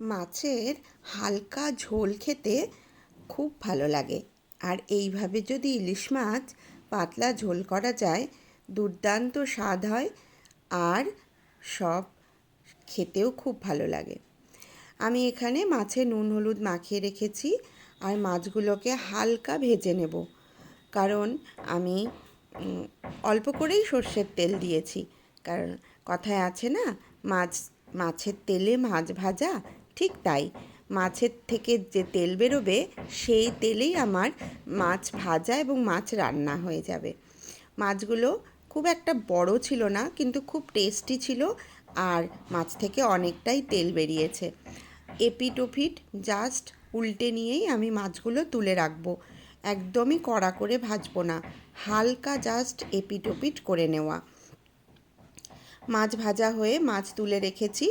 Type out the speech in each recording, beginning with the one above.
মাছের হালকা ঝোল খেতে খুব ভালো লাগে। আর এইভাবে যদি ইলিশ মাছ পাতলা ঝোল করা যায়, দুর্দান্ত স্বাদ হয় আর সব খেতেও খুব ভালো লাগে। আমি এখানে মাছে নুন, হলুদ মাখিয়ে রেখেছি আর মাছগুলোকে হালকা ভেজে নেব। কারণ আমি অল্প করেই সর্ষের তেল দিয়েছি। কারণ কথায় আছে না, মাছ, মাছের তেলে মাছ ভাজা ঠিক তাই। মাছের থেকে যে তেল বেরোবে, সেই তেলেই আমার মাছ ভাজা এবং মাছ রান্না হয়ে যাবে। মাছগুলো খুব একটা বড় ছিল না, কিন্তু খুব টেস্টি ছিল আর মাছ থেকে অনেকটাই তেল বেরিয়েছে। এপিট ওপিট জাস্ট উল্টে নিয়েই আমি মাছগুলো তুলে রাখব। একদমই কড়া করে ভাজবো না, হালকা জাস্ট এপিট ওপিট করে নেওয়া। মাছ ভাজা হয়ে মাছ তুলে রেখেছি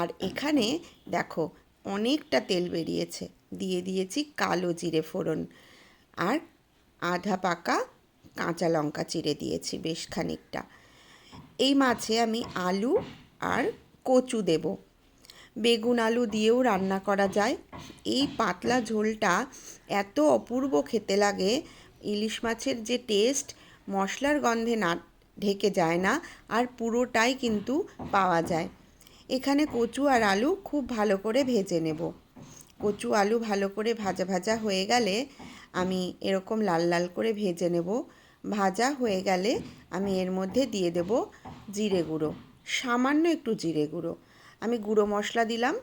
আর এখানে দেখো অনেকটা তেল বেরিয়েছে। দিয়ে দিয়েছি কালো জিরে ফোড়ন আর আধা পাকা কাঁচা লঙ্কা চিড়ে দিয়েছি বেশ খানিকটা। এই মাছে আমি আলু আর কচু দেব। বেগুন আলু দিয়েও রান্না করা যায়। এই পাতলা ঝোলটা এত অপূর্ব খেতে লাগে, ইলিশ মাছের যে টেস্ট মশলার গন্ধে না ঢেকে যায় না, আর পুরোটাই কিন্তু পাওয়া যায়। এখানে কচু আর আলু খুব ভালো করে ভেজে নেব। কচু, আলু ভালো করে ভাজা ভাজা হয়ে গেলে আমি এরকম লাল লাল করে ভেজে নেব। ভাজা হয়ে গেলে আমি এর মধ্যে দিয়ে দেব জিরে গুঁড়ো, সামান্য একটু জিরে গুঁড়ো। আমি গুঁড়ো মশলা দিলাম,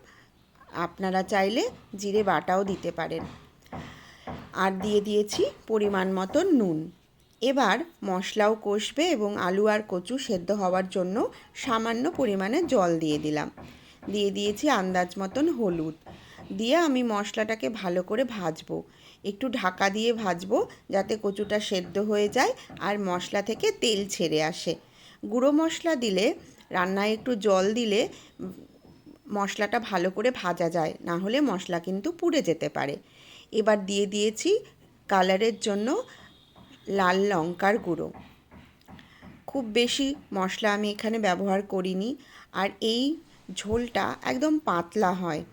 আপনারা চাইলে জিরে বাটাও দিতে পারেন। আর দিয়ে দিয়েছি পরিমাণ মতো নুন। এবার মশলাও কষবে এবং আলু আর কচু সেদ্ধ হওয়ার জন্য সামান্য পরিমাণে জল দিয়ে দিলাম। দিয়ে দিয়েছি আন্দাজ মতন হলুদ। দিয়ে আমি মশলাটাকে ভালো করে ভাজবো। একটু ঢাকা দিয়ে ভাজবো যাতে কচুটা সেদ্ধ হয়ে যায় আর মশলা থেকে তেল ছেড়ে আসে। গুঁড়ো মশলা দিলে, রান্নায় একটু জল দিলে মশলাটা ভালো করে ভাজা যায়, না হলে মশলা কিন্তু পুড়ে যেতে পারে। এবার দিয়ে দিয়েছি কালারের জন্য লাল লঙ্কার গুঁড়ো। খুব বেশি মশলা আমি এখানে ব্যবহার করিনি। আর এই ঝোলটা একদম পাতলা হয়।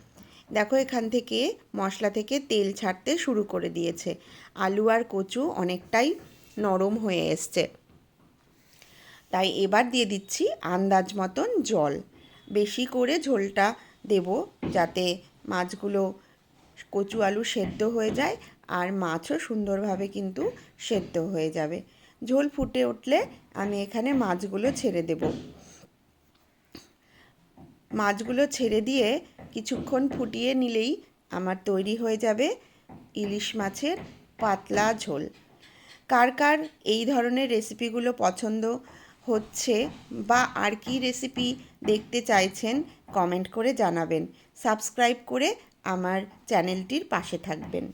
দেখো এখান থেকে মশলা থেকে তেল ছাড়তে শুরু করে দিয়েছে। আলু আর কচু অনেকটাই নরম হয়ে এসছে। তাই এবার দিয়ে দিচ্ছি আন্দাজ মতন জল। বেশি করে ঝোলটা দেব যাতে মাছগুলো কচু আলু সেদ্ধ হয়ে যায় আর মাছও সুন্দরভাবে কিন্তু সেদ্ধ হয়ে যাবে। ঝোল ফুটে উঠলে আমি এখানে মাছগুলো ছেড়ে দেব। মাছগুলো ছেড়ে দিয়ে কিছুক্ষণ ফুটিয়ে নিলেই আমার তৈরি হয়ে যাবে ইলিশ মাছের পাতলা ঝোল। কার কার এই ধরনের রেসিপিগুলো পছন্দ হচ্ছে বা আর কি রেসিপি দেখতে চাইছেন কমেন্ট করে জানাবেন। সাবস্ক্রাইব করে আমার চ্যানেলটির পাশে থাকবেন।